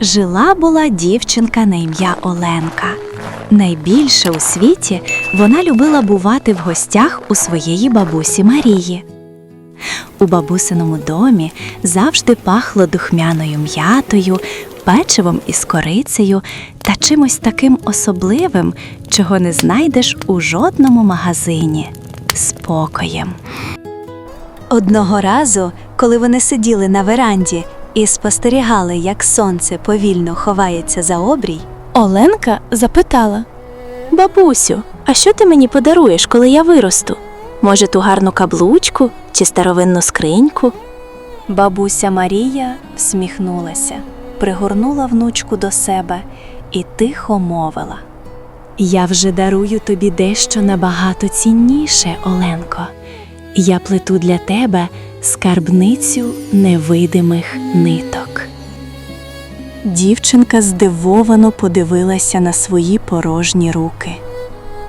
Жила була дівчинка на ім'я Оленка. Найбільше у світі вона любила бувати в гостях у своєї бабусі Марії. У бабусиному домі завжди пахло духмяною м'ятою, печивом із корицею та чимось таким особливим, чого не знайдеш у жодному магазині спокоєм. Одного разу, коли вони сиділи на веранді і спостерігали, як сонце повільно ховається за обрій, Оленка запитала: Бабусю, а що ти мені подаруєш, коли я виросту? Може, ту гарну каблучку чи старовинну скриньку? бабуся Марія всміхнулася, пригорнула внучку до себе і тихо мовила: Я вже дарую тобі дещо набагато цінніше, Оленко. Я плету для тебе скарбницю невидимих ниток. Дівчинка здивовано подивилася на свої порожні руки.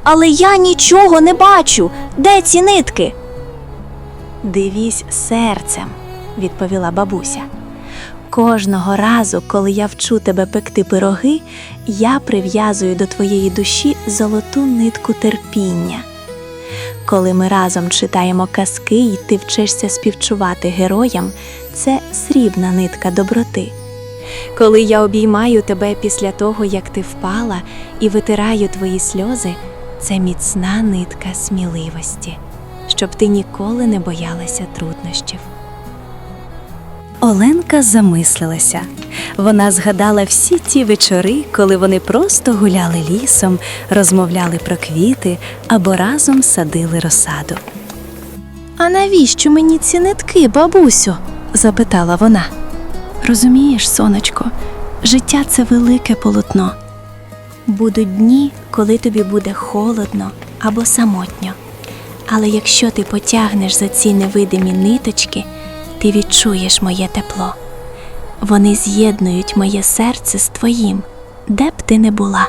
Але я нічого не бачу. Де ці нитки? Дивісь серцем, відповіла бабуся. Кожного разу, коли я вчу тебе пекти пироги, я прив'язую до твоєї душі золоту нитку терпіння. Коли ми разом читаємо казки і ти вчишся співчувати героям, це срібна нитка доброти. Коли я обіймаю тебе після того, як ти впала, і витираю твої сльози, це міцна нитка сміливості, щоб ти ніколи не боялася труднощів. Оленка замислилася. Вона згадала всі ті вечори, коли вони просто гуляли лісом, розмовляли про квіти або разом садили розсаду. А навіщо мені ці нитки, бабусю? запитала вона. Розумієш, сонечко, життя це велике полотно. Будуть дні, коли тобі буде холодно або самотньо. Але якщо ти потягнеш за ці невидимі ниточки, ти відчуєш моє тепло. Вони з'єднують моє серце з твоїм, де б ти не була.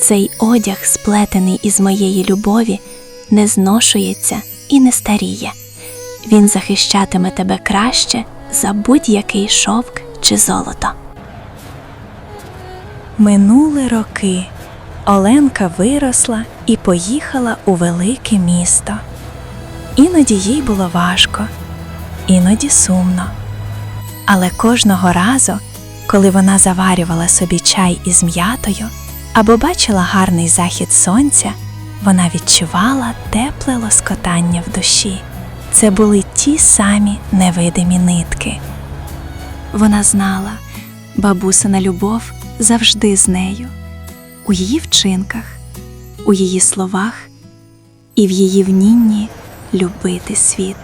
Цей одяг, сплетений із моєї любові, не зношується і не старіє. Він захищатиме тебе краще за будь-який шовк чи золото. Минули роки. Оленка виросла і поїхала у велике місто. Іноді їй було важко, іноді сумно. Але кожного разу, коли вона заварювала собі чай із м'ятою або бачила гарний захід сонця, вона відчувала тепле лоскотання в душі. Це були ті самі невидимі нитки. Вона знала, бабусина любов завжди з нею, у її вчинках, у її словах і в її вмінні любити світ.